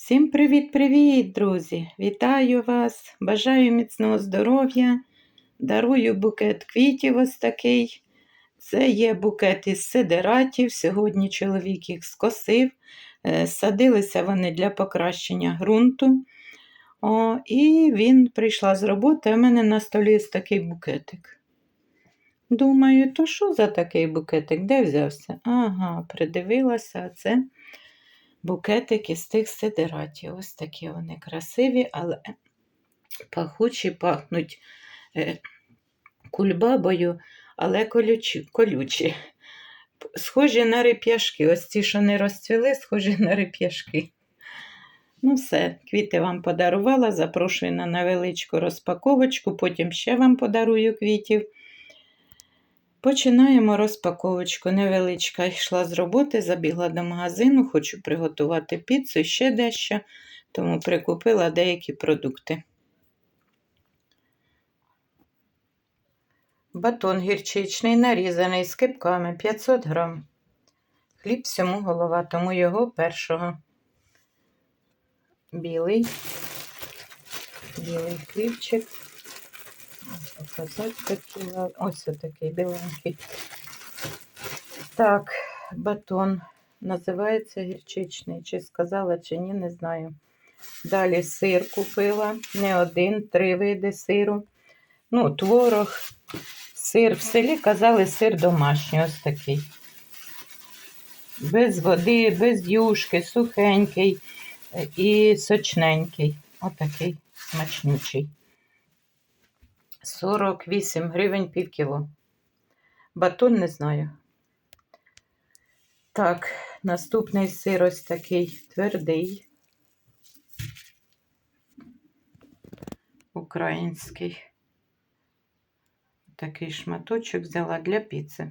Всім привіт-привіт, друзі! Вітаю вас! Бажаю міцного здоров'я. Дарую букет квітів ось такий. Це є букет із сидератів. Сьогодні чоловік їх скосив. Е, Садилися вони для покращення ґрунту. О, і він прийшла з роботи, а в мене на столі ось такий букетик. Думаю, то що за такий букетик? Де взявся? Ага, придивилася, а це букетики з тих сидератів. Ось такі вони красиві, але пахучі пахнуть е, кульбабою, але колючі, колючі. Схожі на реп'яшки. Ось ці, що не розцвіли, схожі на реп'яшки. Ну, все, квіти вам подарувала. Запрошую на невеличку розпаковочку, потім ще вам подарую квітів. Починаємо розпаковочку. Невеличка йшла з роботи, забігла до магазину, хочу приготувати піцу ще дещо, тому прикупила деякі продукти. Батон гірчичний, нарізаний з кипками 500 грам. Хліб всьому голова, тому його першого. Білий, білий хлібчик. Показати. Ось такий біленький. Так, батон називається гірчичний. Чи сказала, чи ні, не знаю. Далі сир купила. Не один, три види сиру. Ну, творог, сир. В селі казали сир домашній, ось такий. Без води, без юшки, сухенький і сочненький. Отакий смачнючий. 48 гривень пів кіло. Батон не знаю. Так, наступний сир ось такий твердий. Український. Такий шматочок взяла для піци.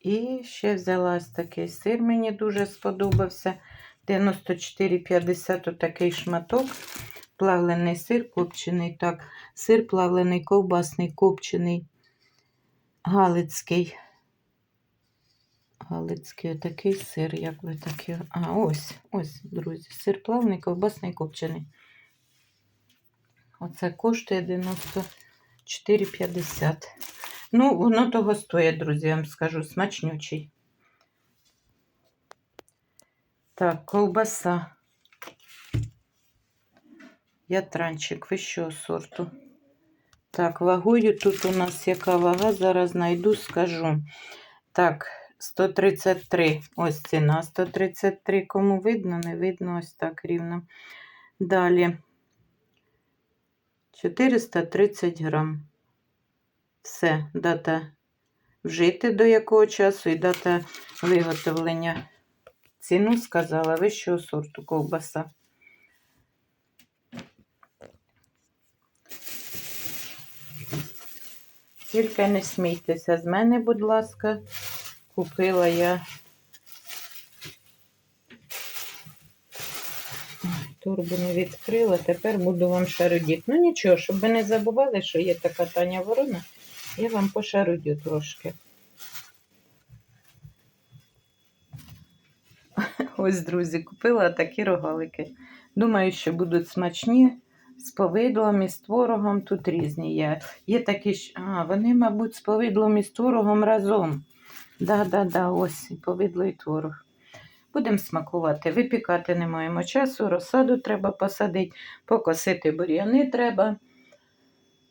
І ще взяла ось такий сир, мені дуже сподобався. 94,50 отакий шматок плавлений сир копчений, так, сир плавлений, ковбасний, копчений, галицький. Галицький отакий сир, як ви такий. А, ось, ось, друзі, сир плавний, ковбасний, копчений. Оце коштує 94,50. Ну, воно того стоїть, друзі, я вам скажу, смачнючий. Так, ковбаса. Ятранчик вищого сорту. Так, вагою тут у нас яка вага, зараз знайду, скажу. Так, 133. Ось ціна 133. Кому видно, не видно, ось так рівно. Далі 430 грам. Все, дата вжити до якого часу і дата виготовлення. Ціну сказала вищого сорту ковбаса. Тільки не смійтеся з мене, будь ласка, купила я турбу не відкрила, тепер буду вам шарудіти. Ну нічого, щоб ви не забували, що є така Таня ворона, я вам пошарудю трошки. Ось, друзі, купила такі рогалики. Думаю, що будуть смачні з повидлом і з творогом тут різні є. Є такі, а, вони, мабуть, з повидлом і з творогом разом. Да-да-да, ось і повидло і творог. Будемо смакувати. Випікати не маємо часу, розсаду треба посадити, покосити бур'яни треба.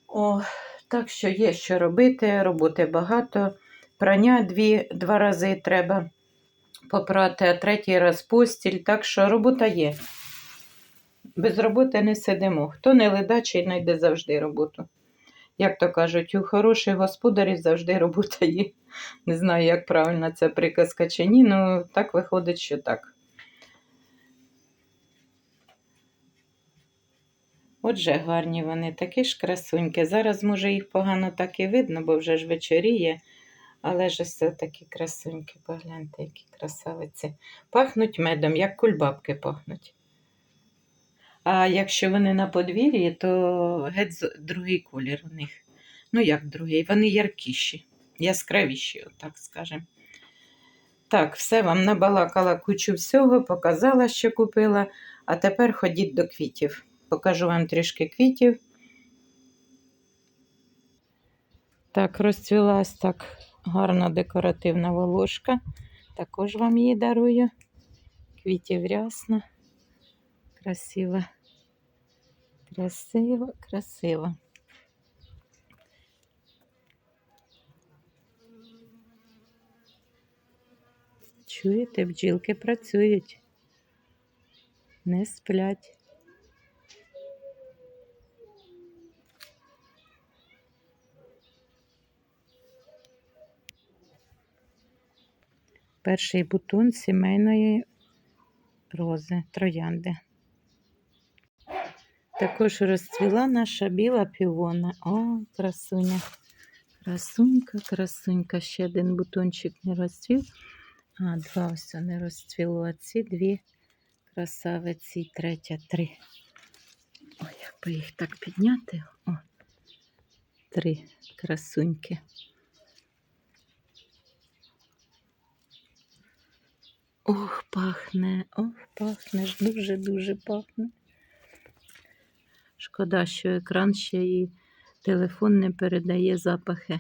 О, Так що є що робити, роботи багато. Прання дві, два рази треба попрати, а третій раз постіль. Так що робота є. Без роботи не сидимо. Хто не ледачий, знайде завжди роботу. Як то кажуть, у хороших господарів завжди робота є. Не знаю, як правильно це приказка чи ні, але так виходить, що так. Отже, гарні вони, такі ж красуньки. Зараз, може, їх погано так і видно, бо вже ж вечоріє. Але ж все такі красуньки, погляньте, які красавиці. Пахнуть медом, як кульбабки пахнуть. А якщо вони на подвір'ї, то геть другий колір у них. Ну, як другий, вони яркіші, яскравіші, отак скажемо. Так, все вам набалакала кучу всього, показала, що купила, а тепер ходіть до квітів. Покажу вам трішки квітів. Так, розцвілась так гарна декоративна волошка. Також вам її дарую. Квітів рясно. Красиво. Красиво, красиво. Чуєте, бджілки працюють, не сплять. Перший бутон сімейної рози, троянди. Також розцвіла наша біла півона. О, красуня. Красунька, красунька. Ще один бутончик не розцвів. А, два ось не розцвіло. А ці дві красавиці, і третя три. Ой, як би їх так підняти? О, три красуньки. Ох, пахне, ох, пахне, дуже-дуже пахне. Шкода, що екран ще і телефон не передає запахи.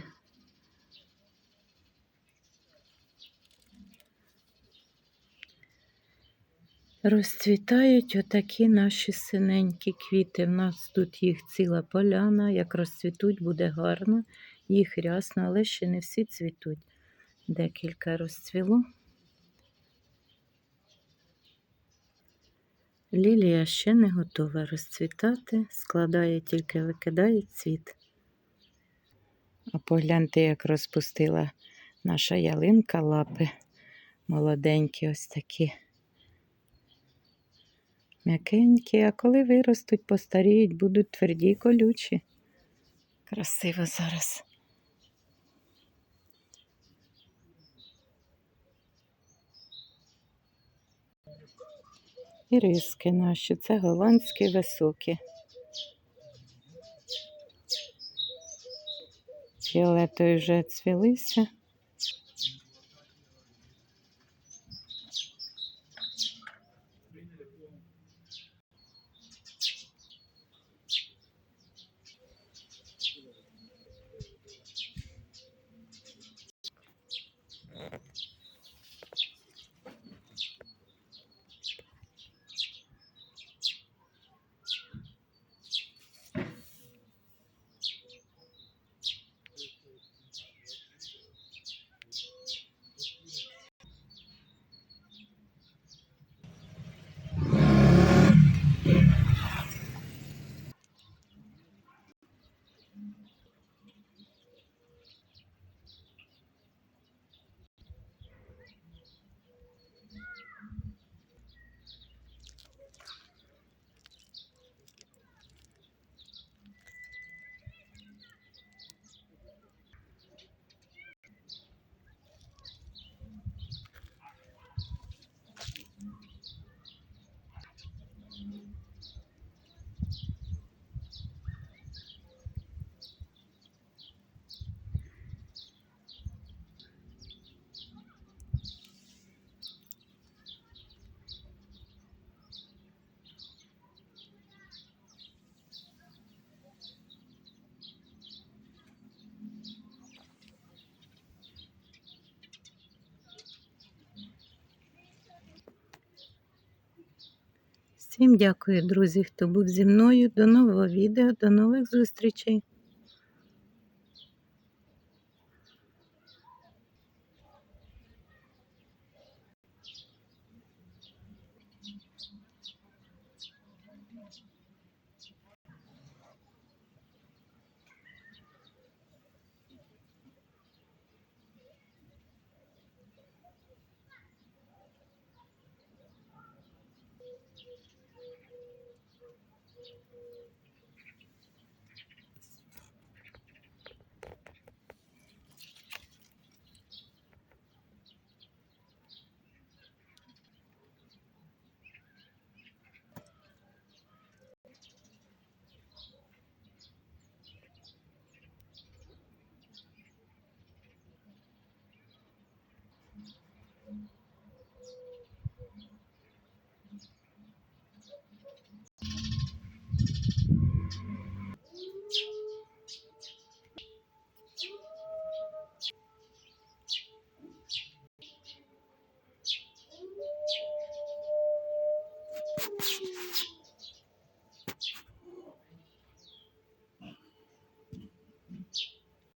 Розцвітають отакі наші синенькі квіти. У нас тут їх ціла поляна. Як розцвітуть, буде гарно, їх рясно, але ще не всі цвітуть. Декілька розцвіло. Лілія ще не готова розцвітати, складає, тільки викидає цвіт. А погляньте, як розпустила наша ялинка лапи. Молоденькі ось такі. М'якенькі, а коли виростуть, постаріють, будуть тверді й колючі. Красиво зараз. І риски наші, це голландські високі. Фіолетові вже цвілися. Всім дякую, друзі, хто був зі мною. До нового відео, до нових зустрічей.